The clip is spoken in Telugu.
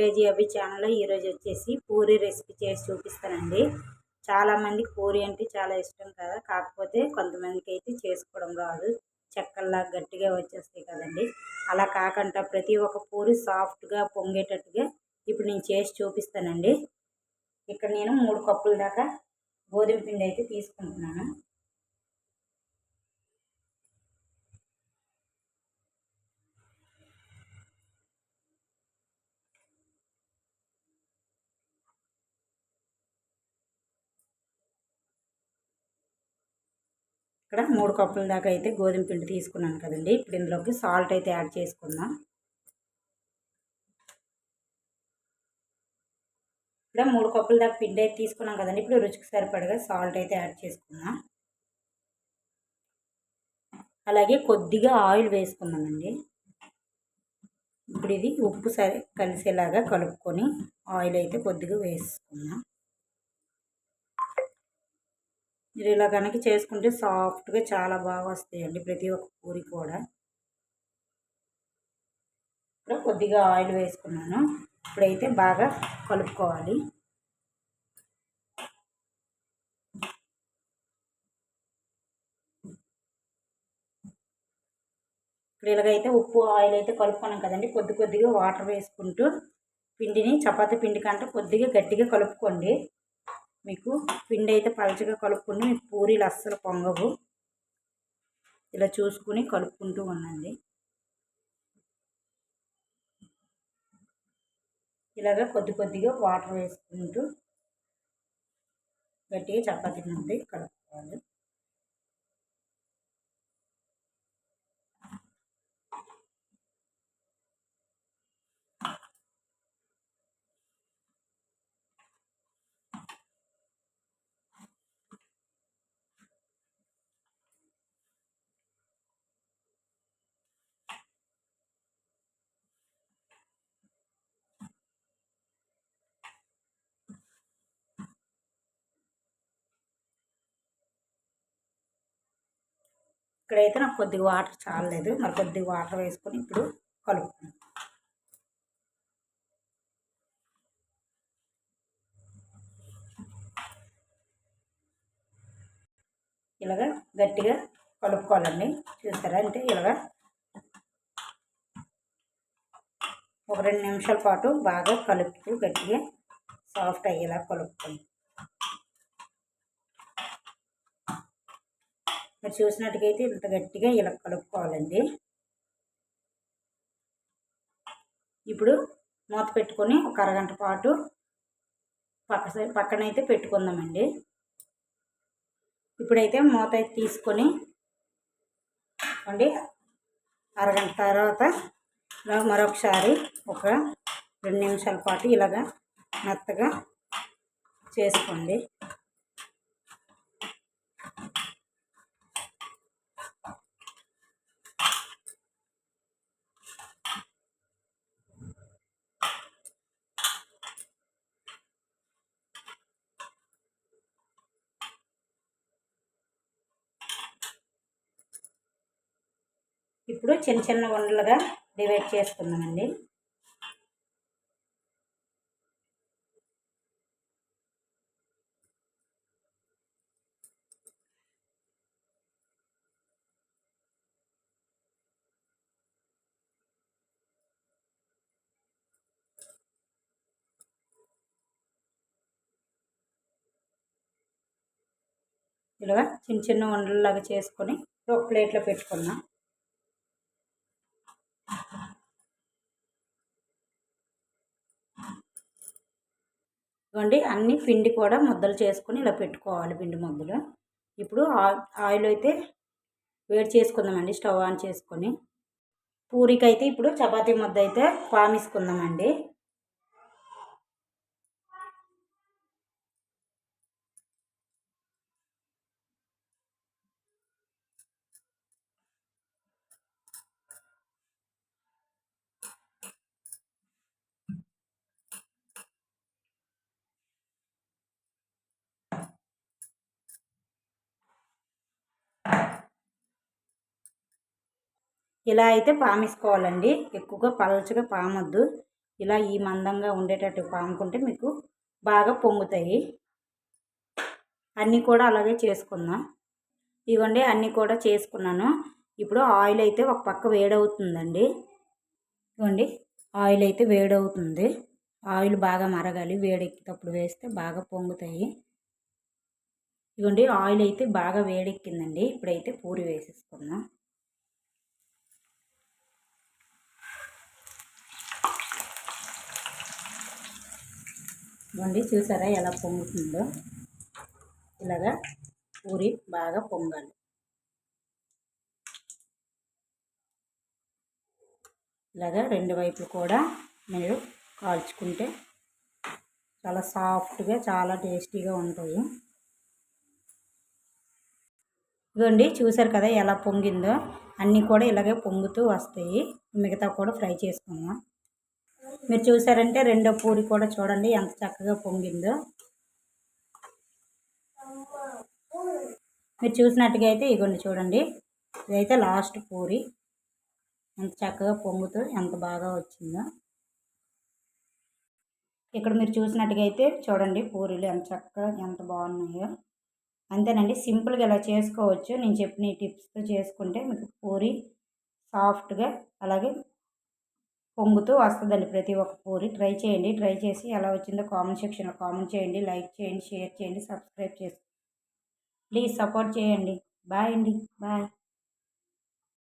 క్రేజీ అవి ఛానల్లో ఈరోజు వచ్చేసి పూరి రెసిపీ చేసి చూపిస్తానండి. చాలామందికి పూరి అంటే చాలా ఇష్టం కదా. కాకపోతే కొంతమందికి అయితే చేసుకోవడం రాదు. చెక్కల్లా గట్టిగా వచ్చేస్తాయి కదండి. అలా కాకుండా ప్రతి ఒక్క పూరి సాఫ్ట్గా పొంగేటట్టుగా ఇప్పుడు నేను చేసి చూపిస్తానండి. ఇక్కడ నేను మూడు కప్పుల దాకా గోధుమ పిండి అయితే తీసుకుంటున్నాను. ఇక్కడ మూడు కప్పుల దాకా అయితే గోధుమ పిండి తీసుకున్నాను కదండి. ఇప్పుడు ఇందులోకి సాల్ట్ అయితే యాడ్ చేసుకుందాం. ఇక్కడ మూడు కప్పుల దాకా పిండి అయితే తీసుకున్నాం కదండి. ఇప్పుడు రుచికి సరిపడగా సాల్ట్ అయితే యాడ్ చేసుకుందాం. అలాగే కొద్దిగా ఆయిల్ వేసుకుందామండి. ఇప్పుడు ఇది ఉప్పు సరి కలిసేలాగా కలుపుకొని ఆయిల్ అయితే కొద్దిగా వేసుకుందాం. మీరు ఇలా కనుక చేసుకుంటే సాఫ్ట్గా చాలా బాగా వస్తాయండి ప్రతి ఒక్క పూరి కూడా. ఇప్పుడు కొద్దిగా ఆయిల్ వేసుకున్నాను. ఇప్పుడైతే బాగా కలుపుకోవాలి. ఇప్పుడు ఇలాగైతే ఉప్పు ఆయిల్ అయితే కలుపుకున్నాం కదండి. కొద్ది కొద్దిగా వాటర్ వేసుకుంటూ పిండిని చపాతీ పిండి కంటే కొద్దిగా గట్టిగా కలుపుకోండి. మీకు పిండి అయితే పలచగా కలుపుకుని మీకు పూరీలు అస్సలు పొంగవు. ఇలా చూసుకుని కలుపుకుంటూ ఉండండి. ఇలాగ కొద్ది కొద్దిగా వాటర్ వేసుకుంటూ గట్టిగా చపాతీ ముద్ద కలుపుకోవాలి. ఇక్కడైతే నాకు కొద్దిగా వాటర్ చాలలేదు. మరి కొద్దిగా వాటర్ వేసుకొని ఇప్పుడు కలుపుకున్నాను ఇలాగ గట్టిగా కలుపుకోవాలండి. చూస్తారా అంటే ఇలాగ ఒక రెండు నిమిషాల పాటు బాగా కలుపుతూ గట్టిగా సాఫ్ట్ అయ్యేలా కలుపుకోండి మీరు చూసినట్టుగైతే ఇంత గట్టిగా ఇలా కలుపుకోవాలండి. ఇప్పుడు మూత పెట్టుకొని ఒక అరగంట పాటు పక్క పక్కనైతే పెట్టుకుందామండి. ఇప్పుడైతే మూత అయితే తీసుకొని అండి అరగంట తర్వాత మరొకసారి ఒక రెండు నిమిషాల పాటు ఇలాగా మెత్తగా చేసుకోండి. ఇప్పుడు చిన్న చిన్న వండలుగా డివైడ్ చేసుకున్నామండి ఇలాగా చిన్న చిన్న వండలలాగా చేసుకొని ఒక ప్లేట్లో పెట్టుకున్నాం ఇవ్వండి అన్ని పిండి కూడా ముద్దలు చేసుకొని ఇలా పెట్టుకోవాలి పిండి ముద్దలు. ఇప్పుడు ఆయిల్ అయితే వేడి చేసుకుందామండి స్టవ్ ఆన్ చేసుకొని. పూరికైతే ఇప్పుడు చపాతీ ముద్ద అయితే పామిసుకుందామండి. ఇలా అయితే పామేసుకోవాలండి. ఎక్కువగా పలచగా పామొద్దు. ఇలా ఈ మందంగా ఉండేటట్టు పాముకుంటే మీకు బాగా పొంగుతాయి. అన్నీ కూడా అలాగే చేసుకుందాం. ఇవ్వండి అన్నీ కూడా చేసుకున్నాను. ఇప్పుడు ఆయిల్ అయితే ఒక పక్క వేడవుతుందండి. ఇవ్వండి ఆయిల్ అయితే వేడవుతుంది. ఆయిల్ బాగా మరగాలి. వేడెక్కేటప్పుడు వేస్తే బాగా పొంగుతాయి. ఇవ్వండి ఆయిల్ అయితే బాగా వేడెక్కిందండి. ఇప్పుడైతే పూరి వేసేసుకుందాం. ఇవ్వండి చూసారా ఎలా పొంగుతుందో? ఇలాగా పూరి బాగా పొంగాలి. ఇలాగా రెండు వైపులు కూడా మీరు కాల్చుకుంటే చాలా సాఫ్ట్గా చాలా టేస్టీగా ఉంటాయి. ఇదిగోండి చూసారు కదా ఎలా పొంగిందో? అన్నీ కూడా ఇలాగే పొంగుతూ వస్తాయి. మిగతా కూడా ఫ్రై చేసుకుందాం. మీరు చూసారంటే రెండో పూరి కూడా చూడండి ఎంత చక్కగా పొంగిందో. మీరు చూసినట్టుగా అయితే ఇగోండి చూడండి. ఇదైతే లాస్ట్ పూరి ఎంత చక్కగా పొంగుతూ ఎంత బాగా వచ్చిందో. ఇక్కడ మీరు చూసినట్టుగా అయితే చూడండి పూరీలు ఎంత చక్కగా ఎంత బాగున్నాయో. అంతేనండి సింపుల్గా ఇలా చేసుకోవచ్చు నేను చెప్పిన ఈ టిప్స్తో చేసుకుంటే మీకు పూరి సాఫ్ట్గా అలాగే పొంగుతూ వస్తుందండి ప్రతి ఒక్క పూరి. ట్రై చేయండి. ట్రై చేసి ఎలా వచ్చిందో కామెంట్ సెక్షన్లో కామెంట్ చేయండి. లైక్ చేయండి. షేర్ చేయండి. సబ్స్క్రైబ్ చేసుకోండి ప్లీజ్ సపోర్ట్ చేయండి. బాయ్ అండి. బాయ్.